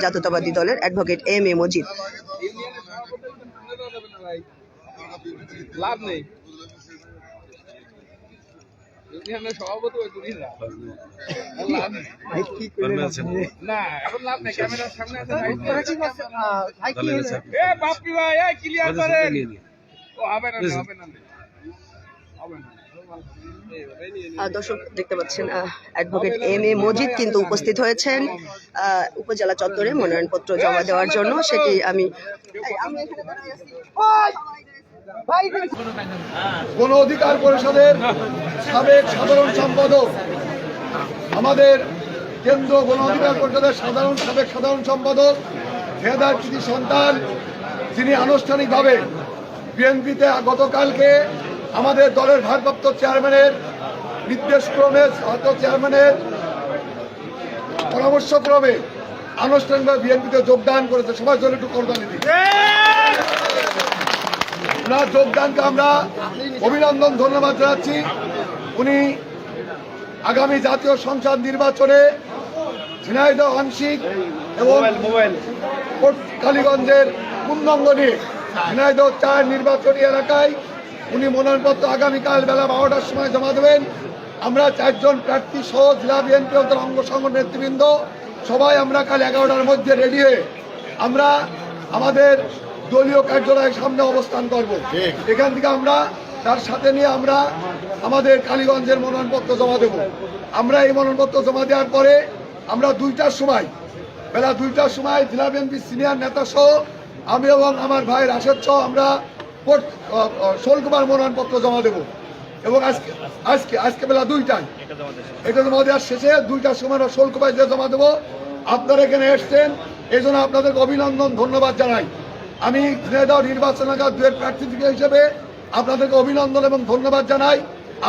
জাতীয়তাবাদী দলের advocate M A Majid. লাভ নেই। না লাভ। নেই। না এখন লাভ নেই। ক্যামেরার সামনে আছে। এ বাপি ভাই ক্লিয়ার করেন। ও হবে না হবে না হবে না। আহ, দর্শক দেখতে পাচ্ছেন অ্যাডভোকেট এম এ মজিদ কিন্তু উপস্থিত হয়েছেন উপজেলা চত্বরে মনোনয়নপত্র জমা দেওয়ার জন্য। সেটি আমি গণ অধিকার পরিষদের সাবেক সাধারণ সম্পাদক, আমাদের কেন্দ্র গণ অধিকার পরিষদের সাধারণ, সাবেক সাধারণ সম্পাদক হেদার কৃতি সন্তান, যিনি আনুষ্ঠানিকভাবে বিএনপিতে গতকালকে আমাদের দলের ভারপ্রাপ্ত চেয়ারম্যানের নির্দেশক্রমে হয়তো চেয়ারম্যানের পরামর্শক্রমে আনুষ্ঠানিকভাবে বিএনপিতে যোগদান করেছে। সবার জন্য একটু করদানি দিই ওনার যোগদানকে আমরা অভিনন্দন ধন্যবাদ জানাচ্ছি। উনি আগামী জাতীয় সংসদ নির্বাচনে ঝিনাইদহ আংশিক এবং কালীগঞ্জের পূর্ণাঙ্গ নিয়ে ঝিনাইদহ চার নির্বাচনী এলাকায় উনি মনোনয়নপত্র আগামীকাল বেলা বারোটার সময় জমা দেবেন। আমরা চারজন প্রার্থী সহ জেলা বিএনপি অন্তর অঙ্গ সংগঠন নেতৃবৃন্দ, সবাই আমরা কাল এগারোটার মধ্যে রেডি হয়ে আমরা আমাদের দলীয় কার্যালয়ের সামনে অবস্থান করব। এখান থেকে আমরা, তার সাথে নিয়ে আমরা আমাদের কালীগঞ্জের মনোনয়নপত্র জমা দেব। আমরা এই মনোনয়নপত্র জমা দেওয়ার পরে আমরা দুইটার সময়, বেলা দুইটার সময় জেলা বিএনপি সিনিয়র নেতা সহ আমি এবং আমার ভাই রাশেদ সহ আমরা শোলকুমার মনোনয়নপত্র জমা দেব। এবং আজকে আজকে আজকে বেলা দুইটায়। এটা জমা দেওয়ার শেষে দুইটার সময় শোলকুমার দিয়ে জমা দেবো। আপনারা এখানে এসছেন এই জন্য আপনাদেরকে অভিনন্দন, ধন্যবাদ জানাই। আমি নির্বাচন এলাকার দুয়ের প্রার্থী হিসেবে আপনাদেরকে অভিনন্দন এবং ধন্যবাদ জানাই।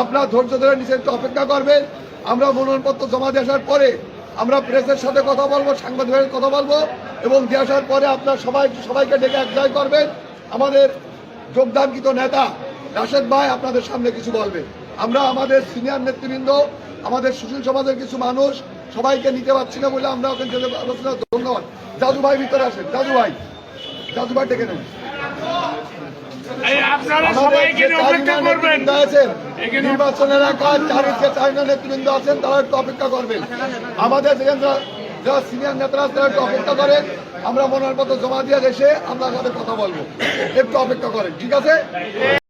আপনার ধৈর্য ধরে নিচে একটু অপেক্ষা করবেন। আমরা মনোনয়নপত্র জমা দিয়ে আসার পরে আমরা প্রেসের সাথে কথা বলব সাংবাদিকের কথা বলব এবং দিয়ে আসার পরে আপনার সবাই, সবাইকে ডেকে এক করবেন। আমাদের যোগদানকৃত নেতা রাশেদ ভাই আপনাদের সামনে কিছু বলবে। আমরা আমাদের সিনিয়র নেতৃবৃন্দ আমাদের সুশীল সমাজের কিছু মানুষ সবাইকে নিতে পারছি না বলে আমরা ওখানে যেতে পারছি না। ধন্যবাদ। দাদু ভাই ভিতরে আসেন। দাদু ভাই দাদু ভাই ডেকে নেন। আছেন, চারিদিকে চার নেতৃবৃন্দ আছেন তারা একটু অপেক্ষা করবেন। আমাদের যারা- যারা সিনিয়র নেতারা তারা একটু অপেক্ষা করেন। আমরা মনের মতো জমা দিয়ে এসে আমরা সাথে কথা বলব। একটু অপেক্ষা করেন, ঠিক আছে?